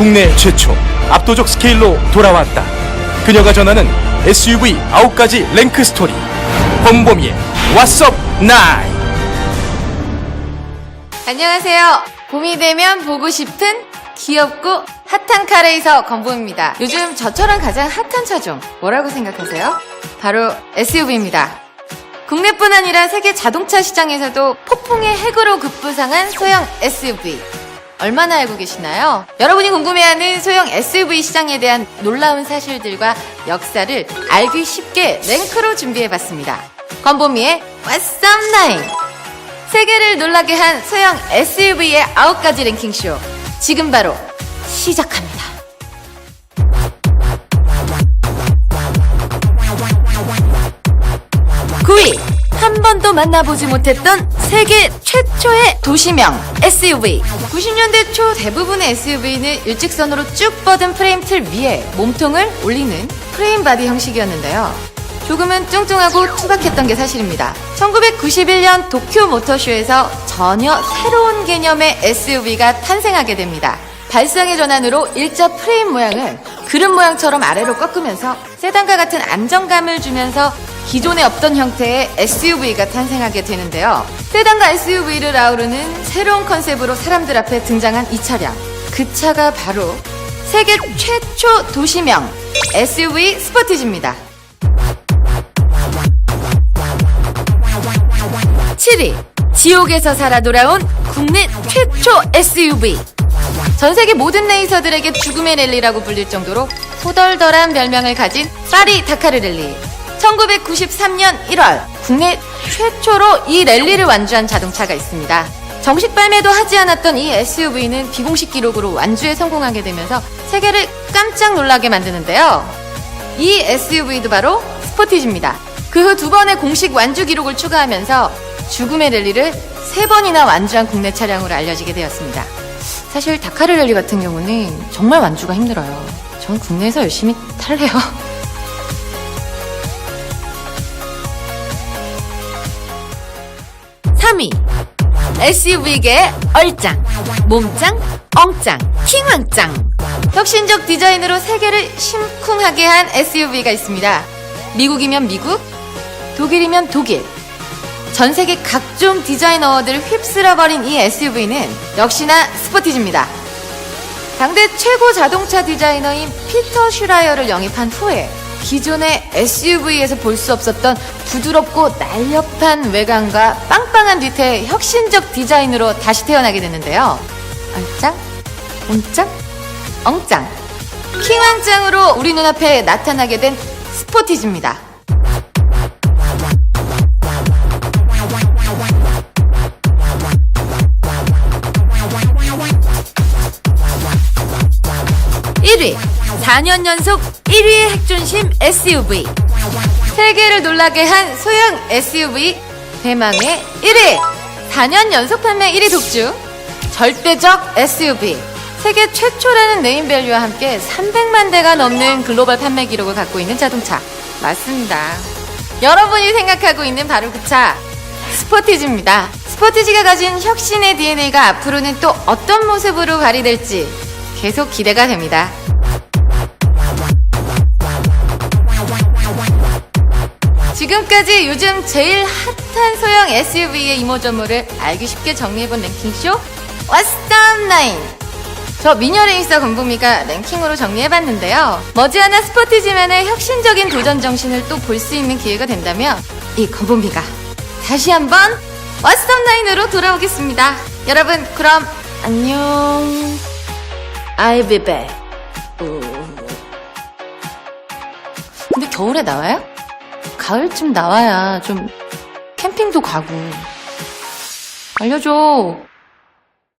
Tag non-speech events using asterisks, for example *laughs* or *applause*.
국내 최초 압도적 스케일로 돌아왔다. 그녀가 전하는 SUV 9가지 랭크 스토리. 범범이의 왓썹 나이. 안녕하세요. 봄이 되면 보고 싶은 귀엽고 핫한 카레이서 건보입니다. 요즘 저처럼 가장 핫한 차종 뭐라고 생각하세요? 바로 SUV입니다. 국내뿐 아니라 세계 자동차 시장에서도 폭풍의 핵으로 급부상한 소형 SUV. 얼마나 알고 계시나요? 여러분이 궁금해하는 소형 SUV 시장에 대한 놀라운 사실들과 역사를 알기 쉽게 랭크로 준비해봤습니다. 건보미의 What's Up 9 세계를 놀라게 한 소형 SUV의 9가지 랭킹쇼. 지금 바로 시작합니다. 번도 만나보지 못했던 세계 최초의 도시명 SUV. 90년대 초 대부분의 SUV는 일직선으로 쭉 뻗은 프레임 틀 위에 몸통을 올리는 프레임 바디 형식이었는데요. 조금은 뚱뚱하고 투박했던 게 사실입니다. 1991년 도쿄 모터쇼에서 전혀 새로운 개념의 SUV가 탄생하게 됩니다. 발상의 전환으로 일자 프레임 모양을 그릇 모양처럼 아래로 꺾으면서 세단과 같은 안정감을 주면서 기존에 없던 형태의 SUV가 탄생하게 되는데요. 세단과 SUV를 아우르는 새로운 컨셉으로 사람들 앞에 등장한 이 차량. 그 차가 바로 세계 최초 도시명 SUV 스포티지입니다. 7위 지옥에서 살아 돌아온 국내 최초 SUV 전 세계 모든 레이서들에게 죽음의 랠리라고 불릴 정도로 후덜덜한 별명을 가진 파리 다카르 랠리 1993년 1월 국내 최초로 이 랠리를 완주한 자동차가 있습니다 정식 발매도 하지 않았던 이 SUV는 비공식 기록으로 완주에 성공하게 되면서 세계를 깜짝 놀라게 만드는데요 이 SUV도 바로 스포티지입니다. 그 후 두 번의 공식 완주 기록을 추가하면서 죽음의 랠리를 세 번이나 완주한 국내 차량으로 알려지게 되었습니다. 사실 다카르 랠리 같은 경우는 정말 완주가 힘들어요. 전 국내에서 열심히 탈래요. *laughs* (3위) SUV계 얼짱, 몸짱, 엉짱, 킹왕짱. 혁신적 디자인으로 세계를 심쿵하게 한 SUV가 있습니다. 미국이면 미국, 독일이면 독일. 전 세계 각종 어워드를 휩쓸어버린 이 SUV는 역시나 스포티지입니다. 당대 최고 자동차 디자이너인 피터 슈라이어를 영입한 후에 기존의 SUV에서 볼 수 없었던 부드럽고 날렵한 외관과 빵빵한 뒤태의 혁신적 디자인으로 다시 태어나게 됐는데요. 얼짱, 옴짱, 엉짱, 킹왕짱으로 우리 눈앞에 나타나게 된 스포티지입니다. 4년 연속 1위의 핵존심 SUV 세계를 놀라게 한 소형 SUV 대망의 1위. 4년 연속 판매 1위 독주. 절대적 SUV 세계 최초라는 네임밸류와 함께 300만 대가 넘는 글로벌 판매 기록을 갖고 있는 자동차. 맞습니다. 여러분이 생각하고 있는 바로 그 차. 스포티지입니다. 스포티지가 가진 혁신의 DNA가 앞으로는 또 어떤 모습으로 발휘될지 계속 기대가 됩니다 지금까지 요즘 제일 핫한 소형 SUV의 이모저모를 알기 쉽게 정리해본 랭킹쇼 Up 9저 미녀 레이서 건부미가 랭킹으로 정리해봤는데요. 머지않아 스포티지만의 혁신적인 도전 정신을 또 볼 수 있는 기회가 된다면 이 건부미가 다시 한번 Up 9으로 돌아오겠습니다. 여러분 그럼 안녕. I'll be back. 우. 근데 겨울에 나와요? 가을쯤 나와야 좀 캠핑도 가고. 알려줘